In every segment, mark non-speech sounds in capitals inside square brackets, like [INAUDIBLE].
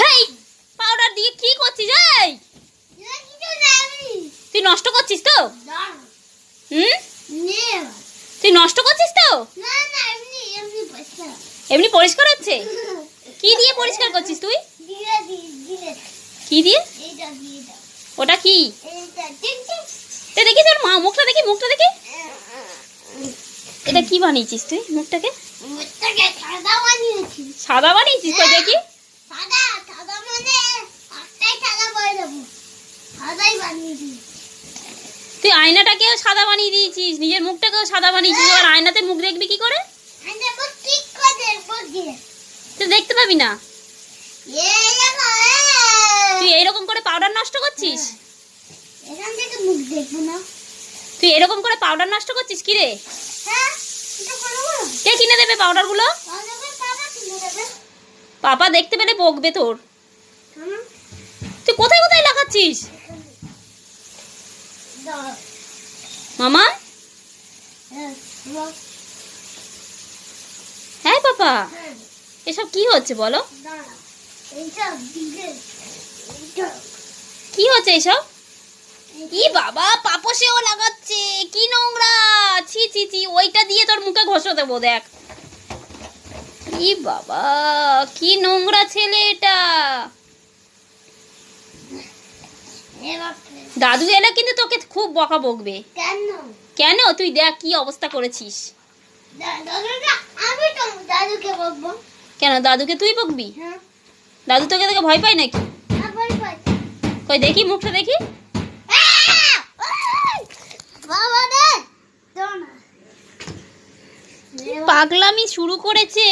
হেই powder দিয়ে কি করছিস এই? তুই নষ্ট করছিস তো? হুম? তুই নষ্ট করছিস তো? এমনি পরিষ্কার হচ্ছে? কি দিয়ে পরিষ্কার করছিস তুই? কি দিয়ে? ওটা কি? দেখি তোর মা মুখটা দেখি মুখটা দেখি। এটা কি বানিয়েছিস তুই মুখটাকে? সাদা বানিয়েছিস। তো দেখি সাদা সাদা মানে একটাই সাদা বলে দেবো সাদাই বানিয়ে দিই তুই আয়নাটাকেও সাদা বানিয়ে দিয়েছিস নিজের মুখটাকেও সাদা বানিয়েছিস আর আয়নাতে মুখ দেখবি কি করে? তুই দেখতে পাবি না। তুই এইরকম করে পাউডার নষ্ট করছিস? এখান থেকে মুখ দেখব না। তুই এরকম করে পাউডার নষ্ট করছিস কি রে হ্যাঁ কে কিনে দেবে পাউডারগুলো? পাপা দেখতে পেলে বকবে তোর। তুই কোথায় কোথায় লাগাচ্ছিস? মামা? হ্যাঁ। হ্যাঁ পাপা। হ্যাঁ। এসব কি হচ্ছে বলো? কি হচ্ছে এসব? ই বাবা পাপসেও লাগাচ্ছে। কি নোংরা। ছি ছি ছি ওইটা দিয়ে তোর মুখে ঘষে দেবো দেখ। ই বাবা কি নোংরা ছেলে এটা এবার দাদু এলে কিন্তু তোকে খুব বকা বকবে। কেন? কেন? তুই দেখ কি অবস্থা করেছিস। আমি তো দাদুকে বলব কেন? দাদুকে তুই বকবি? হ্যাঁ। দাদু তোকে দেখে ভয় পায় নাকি? আবার কই দেখি মুখটা দেখি। পাগলামি শুরু করেছে।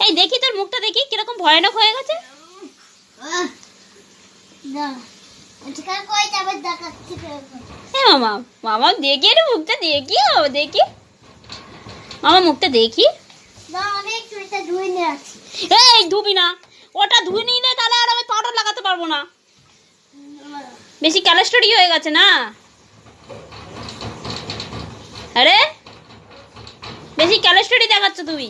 এই দেখি তোর মুখটা দেখি কীরকম ভয়ানক হয়ে গেছে। হ্যাঁ মামা মামা দেখি একটু মুখটা দেখি দেখি। মামা মুখটা দেখি। এই ধুবি না। ওটা ধুয়ে নিলে তাহলে আর আমি পাউডার লাগাতে পারব না। বেশি ক্যালেস্টোরি হয়ে গেছে না? আরে? বেশি ক্যালেস্টোরি দেখাচ্ছ তুমি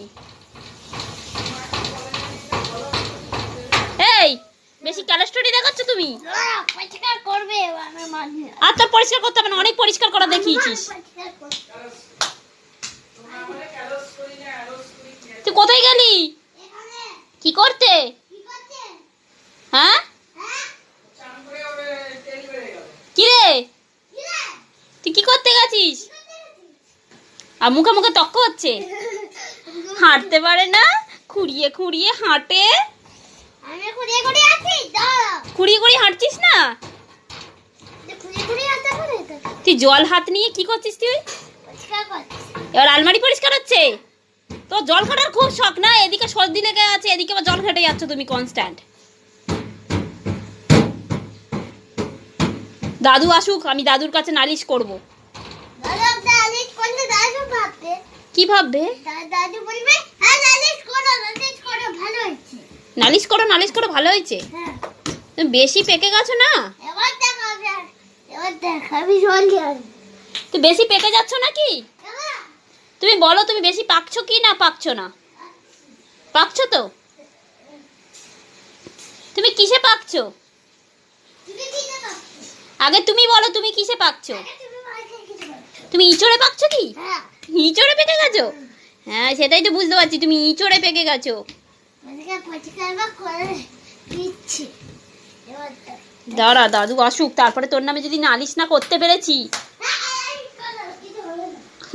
এই বেশি ক্যালেস্টোরি দেখাচ্ছ তুমি? পরিষ্কার করবে আর তোর পরিষ্কার করতে হবে না অনেক পরিষ্কার করা দেখিয়েছিস। তুই কোথায় গেলি? কি করতে? হ্যাঁ? হ্যাঁ? কি রে? তুই কি করতে গেছিস? আর মুখে মুখে তক্ক হচ্ছে? [LAUGHS] হাঁটতে পারে না? খুঁড়িয়ে খুঁড়িয়ে হাঁটে? খুঁড়িয়ে খুঁড়িয়ে হাঁটছিস না? তুই জল হাত নিয়ে কি করছিস তুই? এবার আলমারি পরিষ্কার হচ্ছে? তো জল ঘাটার খুব শখ না? এদিকে সর্দি লেগে আছে এদিকে আবার জল ঘেটে যাচ্ছ তুমি কনস্ট্যান্ট দাদু আসুক আমি দাদুর কাছে নালিশ করব। কি ভাববে? দাদু বলবে হ্যাঁ দালিশ করো দালিশ করো ভালো হচ্ছে নালিশ করো নালিশ করো ভালো হয়েছে? হ্যাঁ। তুমি বেশি পেকে গেছো না? তুই বেশি পেকে যাচ্ছ নাকি? তুমি বলো তুমি বেশি পাকছো কি না পাকছো না? পাকছো তো? তুমি কিসে পাকছো? তুমি আগে তুমি বলো তুমি কিসে পাকছো? তুমি ইঁচড়ে পাকছো কি? হ্যাঁ। ইঁচড়ে পেকে গেছো? হ্যাঁ সেটাই তো বুঝতে পারছি তুমি ইঁচড়ে পেকে গেছো। দাঁড়া দাদু আসুক। তারপরে তোর নামে যদি নালিশ না করতে পেরেছি